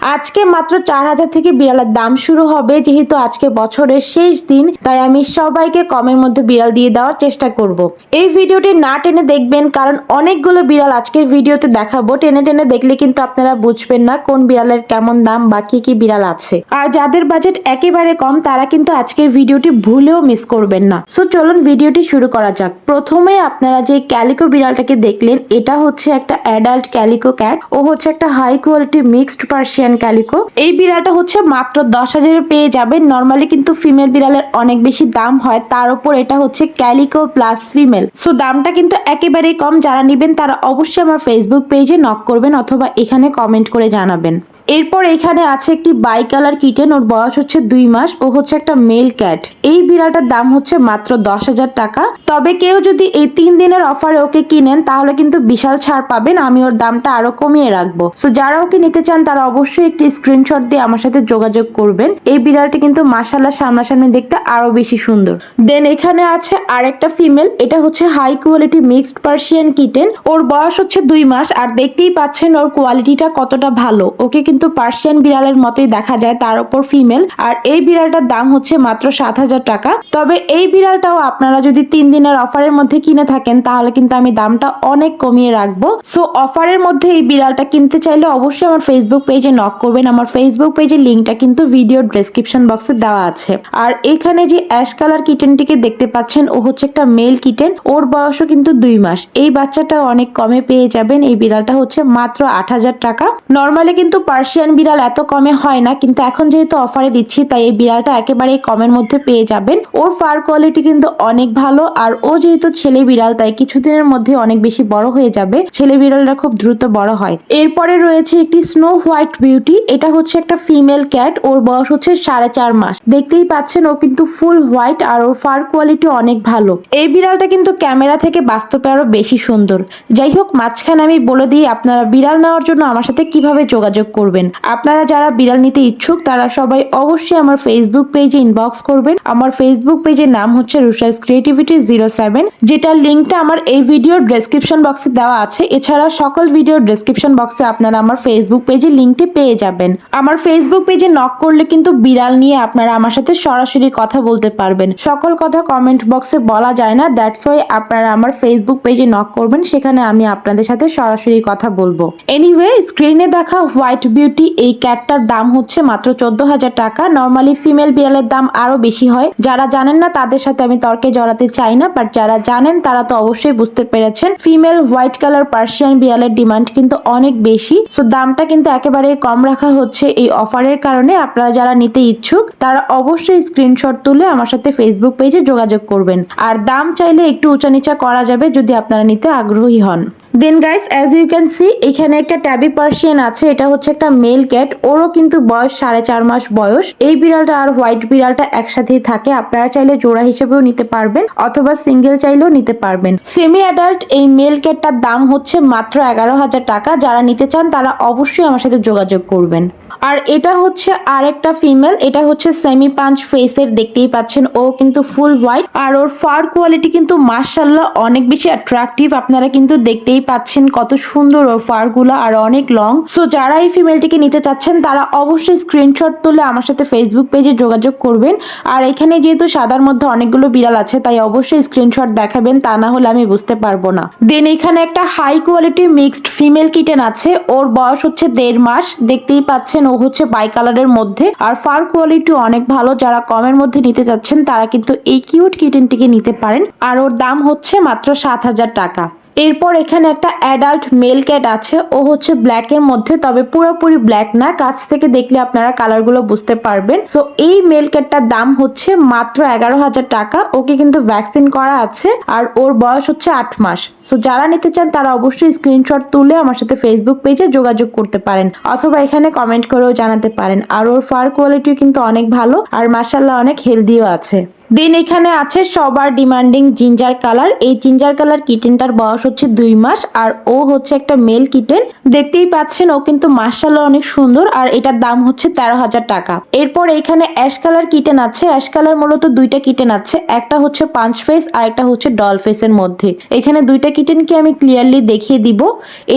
আজকে মাত্র চার হাজার থেকে বিড়ালের দাম শুরু হবে, যেহেতু আজকে বছরের শেষ দিন, তাই আমি সবাইকে কমের মধ্যে বিড়াল দিয়ে দেওয়ার চেষ্টা করব। এই ভিডিওটি না টেনে দেখবেন, কারণ অনেকগুলো বিড়াল আজকের ভিডিওতে দেখাবো। টেনে টেনে দেখলে কিন্তু আপনারা বুঝবেন না কোন বিড়ালের কেমন দাম বা কি কি বিড়াল আছে। আর যাদের বাজেট একেবারে কম, তারা কিন্তু আজকের ভিডিওটি ভুলেও মিস করবেন না। সো চলুন ভিডিওটি শুরু করা যাক। প্রথমে আপনারা যে ক্যালিকো বিড়ালটাকে দেখলেন, এটা হচ্ছে একটা অ্যাডাল্ট ক্যালিকো ক্যাট ও হচ্ছে একটা high quality mixed Persian calico এই বিড়ালটা হচ্ছে মাত্র দশ হাজারে পেয়ে যাবেন। নর্মালি কিন্তু ফিমেল বিড়ালের অনেক বেশি দাম হয়। তার উপর এটা হচ্ছে ক্যালিকো প্লাস ফিমেল সো দামটা কিন্তু একেবারেই কম। যারা নেবেন তারা অবশ্যই আমার ফেসবুক পেজে নক করবেন অথবা এখানে কমেন্ট করে জানাবেন। এরপর এখানে আছে একটি বাই কালার কিটেন, ওর বয়স হচ্ছে দুই মাস, ও হচ্ছে একটা মেল ক্যাট। এই বিড়ালটার দাম হচ্ছে মাত্র দশ হাজার টাকা। তবে কেউ যদি এই তিন দিনের অফারে ওকে কিনেন, তাহলে কিন্তু বিশাল ছাড় পাবেন, আমি ওর দামটা আরও কমিয়ে রাখব। সো যারা ওকে নিতে চান, তারা অবশ্যই একটি স্ক্রিনশট দিয়ে আমার সাথে যোগাযোগ করবেন। এই বিড়ালটি কিন্তু মাসাল্লাহ সামনাসামনি দেখতে আরও বেশি সুন্দর। দেন এখানে আছে আরেকটা ফিমেল এটা হচ্ছে high quality mixed Persian kitten ওর বয়স হচ্ছে দুই মাস, আর দেখতেই পাচ্ছেন ওর কোয়ালিটিটা কতটা ভালো। ওকে কিন্তু পার্সিয়ান বিড়ালের মতোই দেখা যায় তার উপর ফিমেল, আর এই বিড়ালটার দাম হচ্ছে মাত্র সাত হাজার টাকা। তবে এই বিড়ালটাও আপনারা যদি তিন দিনের অফারের মধ্যে কিনে থাকেন, তাহলে কিন্তু আমি দামটা অনেক কমিয়ে রাখব। সো, অফারের মধ্যে এই বিড়ালটা কিনতে চাইলে অবশ্যই আমার ফেসবুক পেজে নক করবেন। আমার ফেসবুক পেজের লিঙ্কটা কিন্তু ভিডিও ডেসক্রিপশন বক্সে দেওয়া আছে। আর এখানে যে অ্যাশ কালার কিটেনটিকে দেখতে পাচ্ছেন, ও হচ্ছে একটা মেল কিটেন ওর বয়সও কিন্তু দুই মাস। এই বাচ্চাটা অনেক কমে পেয়ে যাবেন। এই বিড়ালটা হচ্ছে মাত্র আট হাজার টাকা। নর্মালি কিন্তু পার্সিয়ান বিড়াল এত কমে হয় না, কিন্তু এখন যেহেতু অফারে দিচ্ছি, তাই এই বিড়ালটা একেবারে কমের মধ্যে পেয়ে যাবেন। ওর ফার কোয়ালিটি কিন্তু অনেক ভালো, আর ও যেহেতু ছেলে বিড়াল, তাই কিছুদিনের মধ্যে অনেক বেশি বড় হয়ে যাবে। ছেলে বিড়ালটা খুব দ্রুত বড় হয়। এরপরে রয়েছে একটি স্নো হোয়াইট বিউটি এটা হচ্ছে একটা ফিমেল ক্যাট ওর বয়স হচ্ছে সাড়ে চার মাস। দেখতেই পাচ্ছেন, ও কিন্তু ফুল হোয়াইট আর ওর ফার কোয়ালিটি অনেক ভালো। এই বিড়ালটা কিন্তু ক্যামেরা থেকে বাস্তবে আরও বেশি সুন্দর। যাই হোক, মাঝখানে আমি বলে দিই, আপনারা বিড়াল নেওয়ার জন্য আমার সাথে কীভাবে যোগাযোগ করবেন আপনারা যারা বিড়াল নিতে ইচ্ছুক, তারা সবাই অবশ্যই আমার ফেসবুক পেজে ইনবক্স করবেন। আমার ফেসবুক পেজের নাম হচ্ছে রুশাস ক্রিয়েটিভিটি জিরো সেভেন যেটার লিঙ্কটা আমার এই ভিডিওর ডেসক্রিপশন বক্সে দেওয়া আছে। এছাড়া সকল ভিডিওর ডেসক্রিপশন বক্সে আপনারা আমার ফেসবুক পেজে লিঙ্কটি পেয়ে যাবেন। আমার ফেসবুক পেজে নক করলে কিন্তু বিড়াল নিয়ে আপনারা আমার সাথে সরাসরি কথা বলতে পারবেন। সকল কথা কমেন্ট বক্সে বলা যায় না। দ্যাটস ওয়াই আপনারা আমার ফেসবুক পেজে নক করবেন। সেখানে আমি আপনাদের সাথে সরাসরি কথা বলব। এনিওয়ে স্ক্রিনে দেখা হোয়াইট বিউটি এই ক্যাটটার দাম হচ্ছে মাত্র চোদ্দ হাজার টাকা। নর্মালি ফিমেল বিড়ালের দাম আরও বেশি হয়। যারা জানেন না, তাদের সাথে আমি তর্কে জড়াতে চাই না বাট যারা জানেন, তারা তো অবশ্যই বুঝতে পেরেছেন। ফিমেল হোয়াইট কালার পার্সিয়ান বিড়ালের ডিমান্ড কিন্তু অনেক বেশি। সো দামটা কিন্তু একেবারে কম রাখা হচ্ছে এই অফারের কারণে। আপনারা যারা নিতে ইচ্ছুক, তারা অবশ্যই স্ক্রিনশট তুলে আমার সাথে ফেসবুক পেজে যোগাযোগ করবেন। আর দাম চাইলে একটু উঁচা নিচা করা যাবে যদি আপনারা নিতে আগ্রহী হন। Then guys as you can see এখানে একটা ট্যাবি পার্সিয়ান আছে, এটা হচ্ছে একটা মেল ক্যাট ওরও কিন্তু বয়স সাড়ে চার মাস বয়স। এই বিড়ালটা আর হোয়াইট বিড়ালটা একসাথেই থাকে, আপনারা চাইলে জোড়া হিসেবেও নিতে পারবেন, অথবা সিঙ্গেল চাইলেও নিতে পারবেন। সেমি অ্যাডাল্ট এই মেল ক্যাটটার দাম হচ্ছে মাত্র এগারো হাজার টাকা, যারা নিতে চান তারা অবশ্যই আমার সাথে যোগাযোগ করবেন। আর এটা হচ্ছে আরেকটা ফিমেল এটা হচ্ছে সেমি পাঞ্চ ফেসের দেখতেই পাচ্ছেন, ও কিন্তু ফুল হোয়াইট আর ওর ফার কোয়ালিটি কিন্তু মার্শাল্লাহ অনেক বেশি অ্যাট্রাকটিভ আপনারা কিন্তু দেখতেই পাচ্ছেন কত সুন্দর ওর ফারগুলো আর অনেক লং সো যারা এই ফিমেলটিকে নিতে চাচ্ছেন, তারা অবশ্যই স্ক্রিনশট তুলে আমার সাথে ফেসবুক পেজে যোগাযোগ করবেন। আর এখানে যেহেতু সাদার মধ্যে অনেকগুলো বিড়াল আছে, তাই অবশ্যই স্ক্রিনশট দেখাবেন, তা না হলে আমি বুঝতে পারব না। দেন এখানে একটা high quality mixed female kitten আছে, ওর বয়স হচ্ছে দেড় মাস। দেখতেই পাচ্ছেন ও হচ্ছে বাই কালারের মধ্যে। আর ফার কোয়ালিটি অনেক ভালো, যারা কমের মধ্যে নিতে চাচ্ছেন, তারা কিন্তু এই কিউট কিটেনটিকে নিতে পারেন। আর ওর দাম হচ্ছে মাত্র সাত হাজার টাকা। এরপর এখানে একটা অ্যাডাল্ট মেল ক্যাট আছে। ও হচ্ছে ব্ল্যাক এর মধ্যে, তবে পুরোপুরি ব্ল্যাক না। কাছ থেকে দেখলে আপনারা কালারগুলো বুঝতে পারবেন। সো এই মেল ক্যাটটার দাম হচ্ছে মাত্র এগারো হাজার টাকা। ওকে কিন্তু ভ্যাকসিন করা আছে আর ওর বয়স হচ্ছে আট মাস। সো যারা নিতে চান তারা অবশ্যই স্ক্রিনশট তুলে আমার সাথে ফেসবুক পেজে যোগাযোগ করতে পারেন। অথবা এখানে কমেন্ট করেও জানাতে পারেন। আর ওর ফার কোয়ালিটিও কিন্তু অনেক ভালো। আর মাসাল্লাহ অনেক হেলদিও আছে। দেন এখানে আছে সবার ডিমান্ডিং জিঞ্জার কালার এই জিঞ্জার কালার কিটেনটার বয়স হচ্ছে দুই মাস, আর ও হচ্ছে একটা মেল কিটেন দেখতেই পাচ্ছেন, ও কিন্তু মার্শাল্লাহ অনেক সুন্দর। আর এটার দাম হচ্ছে তেরো হাজার টাকা। এরপর এখানে অ্যাশ কালার কিটেন আছে। অ্যাশ কালার মূলত দুইটা কিটেন আছে। একটা হচ্ছে পাঁচ ফেস, আর একটা হচ্ছে ডল ফেসের মধ্যে। এখানে দুইটা কিটেনকে আমি ক্লিয়ারলি দেখিয়ে দিব।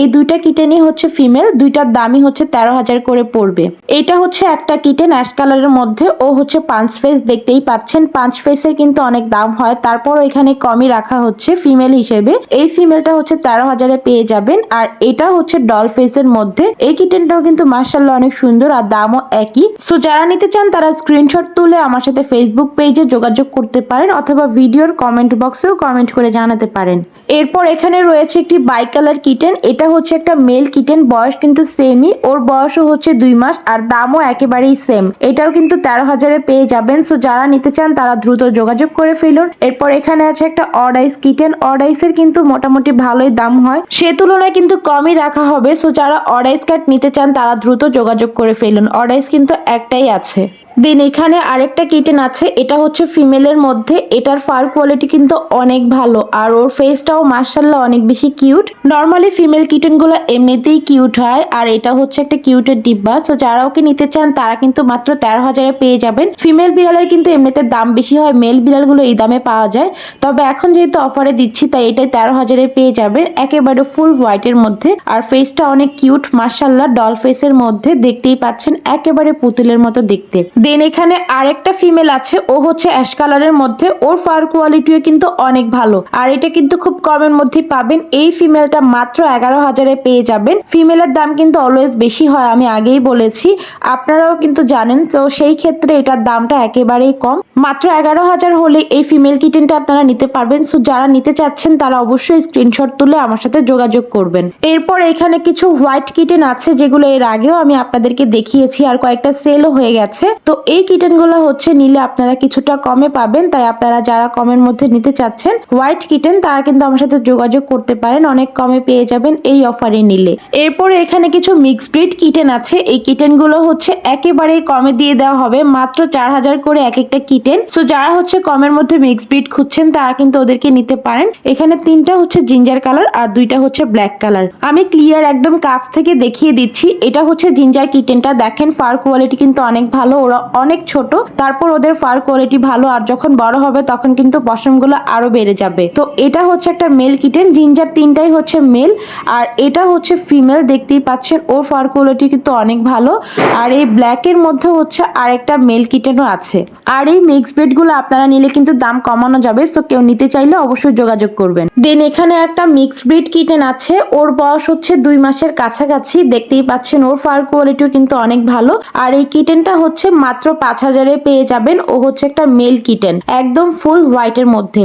এই দুইটা কিটেনই হচ্ছে ফিমেল দুইটার দামই হচ্ছে তেরো হাজার করে পড়বে। এটা হচ্ছে একটা কিটেন অ্যাশ কালারের মধ্যে। ও হচ্ছে পাঁচ ফেস, দেখতেই পাচ্ছেন। পাঁচ ফেসের কিন্তু অনেক দাম হয়। তারপর এখানে কমই রাখা হচ্ছে ফিমেল হিসেবে। এই ফিমেলটা হচ্ছে তেরো হাজারে পেয়ে যাবেন। আর এটা হচ্ছে ডল ফেসের মধ্যে। এই কিটেনটাও কিন্তু মার্শাল্লাহ অনেক সুন্দর আর দামও একই। সো যারা নিতে চান, তারা স্ক্রিনশট তুলে আমার সাথে ফেসবুক পেজে যোগাযোগ করতে পারেন অথবা ভিডিওর কমেন্ট বক্সেও কমেন্ট করে জানাতে পারেন। এরপর এখানে রয়েছে একটি বাই কালার কিটেন এটা হচ্ছে একটা মেল কিটেন বয়স কিন্তু সেমই ওর বয়সও হচ্ছে দুই মাস আর দামও একেবারেই সেম এটাও কিন্তু তেরো হাজারে পেয়ে যাবেন। সো যারা নিতে চান, তারা দ্রুত যোগাযোগ করে ফেলুন। এরপর এখানে আছে একটা অডাইস কিটেন অডাইসের কিন্তু মোটামুটি ভালোই দাম হয়। সে তুলনায় কিন্তু কমই রাখা হবে। সো যারা অর্ডাইস কার্ড নিতে চান, তারা দ্রুত যোগাযোগ করে ফেলুন। অর্ডাইস কিন্তু একটাই আছে। দেন এখানে আরেকটা কিটেন আছে, এটা হচ্ছে ফিমেলের মধ্যে। এটার ফার কোয়ালিটি কিন্তু অনেক ভালো, আর ওর ফেসটাও মার্শাল্লাহ অনেক বেশি কিউট নর্মালি ফিমেল কিটেনগুলো এমনিতেই কিউট হয়, আর এটা হচ্ছে একটা কিউটের ডিব্বা। সো যারা ওকে নিতে চান, তারা কিন্তু মাত্র তেরো হাজারে পেয়ে যাবেন। ফিমেল বিড়ালের কিন্তু এমনিতে দাম বেশি হয় মেল বিড়ালগুলো এই দামে পাওয়া যায়। তবে এখন যেহেতু অফারে দিচ্ছি, তাই এটাই তেরো হাজারে পেয়ে যাবেন, একেবারে ফুল হোয়াইটের মধ্যে। আর ফেসটা অনেক কিউট মার্শাল্লাহ ডল ফেসের মধ্যে, দেখতেই পাচ্ছেন, একেবারে পুতুলের মতো দেখতে। দেন এখানে আরেকটা ফিমেল আছে, ও হচ্ছে অ্যাশ কালারের মধ্যে, ওর ফার কোয়ালিটিও কিন্তু অনেক ভালো। আর এটা কিন্তু খুব কমের মধ্যে পাবেন, এই ফিমেলটা মাত্র এগারো হাজারে পেয়ে যাবেন। ফিমেলের দাম কিন্তু অলওয়েজ বেশি হয়, আমি আগেই বলেছি, আপনারাও কিন্তু জানেন, তো সেই ক্ষেত্রে এটার দামটা একেবারেই কম। মাত্র এগারো হাজার হলে এই ফিমেল কিটেনটা আপনারা নিতে পারবেন সো যারা নিতে চাচ্ছেন, তারা অবশ্যই স্ক্রিনশট তুলে আমার সাথে যোগাযোগ করবেন। এরপর এখানে কিছু হোয়াইট কিটেন আছে, যেগুলো এর আগেও আমি আপনাদেরকে দেখিয়েছি, আর কয়েকটা সেলও হয়ে গেছে। তো এই কিটেনগুলো হচ্ছে নিলে আপনারা কিছুটা কমে পাবেন। তাই আপনারা যারা কমের মধ্যে নিতে চাচ্ছেন হোয়াইট কিটেন তারা কিন্তু আমার সাথে যোগাযোগ করতে পারেন। অনেক কমে পেয়ে যাবেন এই অফারে নিলে। এরপরে এখানে কিছু মিক্স ব্রিড কিটেন আছে। এই কিটেনগুলো হচ্ছে একেবারেই কমে দিয়ে দেওয়া হবে। মাত্র চার হাজার করে এক একটা কিটেন সো যারা হচ্ছে কমের মধ্যে মিক্স ব্রিড খুঁজছেন, তারা কিন্তু ওদেরকে নিতে পারেন। এখানে তিনটা হচ্ছে জিঞ্জার কালার আর দুইটা হচ্ছে ব্ল্যাক কালার আমি ক্লিয়ার একদম কাছ থেকে দেখিয়ে দিচ্ছি। এটা হচ্ছে জিঞ্জার কিটেনটা দেখেন ফার কোয়ালিটি কিন্তু অনেক ভালো। ওরা অনেক ছোট, তারপর ওদের ফার কোয়ালিটি ভালো আর যখন বড় হবে তখন কিন্তু পশমগুলো আরও বেড়ে যাবে। তো এটা হচ্ছে একটা মেল কিটেন জিঞ্জার তিনটাই হচ্ছে মেল আর এটা হচ্ছে ফিমেল দেখতেই পাচ্ছেন ওর ফার কোয়ালিটি কিন্তু অনেক ভালো আর এই ব্ল্যাকের মধ্যে হচ্ছে আরেকটা মেল কিটেনও আছে। আর এই মিক্স ব্রিডগুলো আপনারা নিলে কিন্তু দাম কমানো যাবে সো কেউ নিতে চাইলে অবশ্যই যোগাযোগ করবেন। দেন এখানে একটা মিক্স ব্রিড কিটেন আছে। ওর বয়স হচ্ছে দুই মাসের কাছাকাছি। দেখতেই পাচ্ছেন, ওর ফার কোয়ালিটিও কিন্তু অনেক ভালো। আর এই কিটেনটা হচ্ছে মাত্র পাঁচ হাজারে পেয়ে যাবেন। ও হচ্ছে একটা মেল কিটেন একদম ফুল হোয়াইটের মধ্যে।